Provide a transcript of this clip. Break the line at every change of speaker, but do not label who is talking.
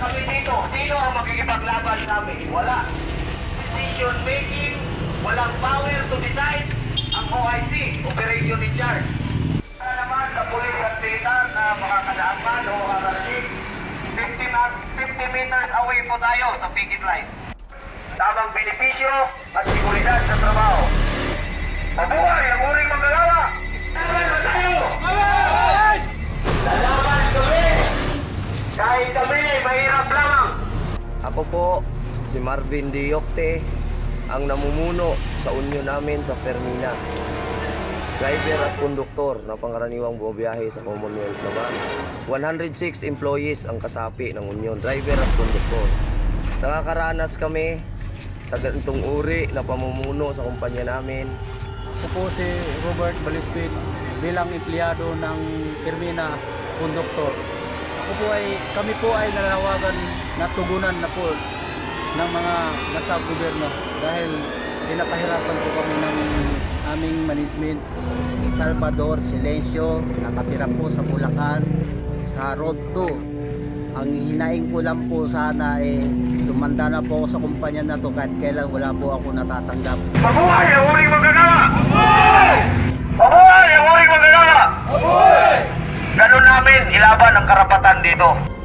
kami dito. Sino ang magkikipaglaban sa? Wala. Decision making, walang power to decide. Ang OIC, Operation in Charge. Para naman sa pulis at militar na makakadaaman o harassing, 50, ma- 50 meters away po tayo sa picket line. Tamang benepisyo at seguridad sa trabaho. Mabuhay ang Kahit kami, mahirap lang!
Ako po, si Marvin Diokte, ang namumuno sa unyo namin sa Fermina. Driver at konduktor na pangkaraniwang bumabiyahe sa Commonwealth na bus. 106 employees ang kasapi ng Union, driver at konduktor. Nakakaranas kami sa ganitong uri na pamumuno sa kumpanya namin.
Ako po si Robert Balispin bilang empleyado ng Firmina Conductor. Ako po ay, kami po ay nanawagan na tugunan na po ng mga nasa gobyerno dahil pinapahirapan po kami ng aming management. Salvador Silencio, nakatira po sa Bulacan, sa Road 2. Ang hinaing ko lang po sana eh, tumanda na po ako sa kumpanya na to kahit kailan wala po ako natatanggap.
Mabuhay ang namin ilaban ang karapatan dito.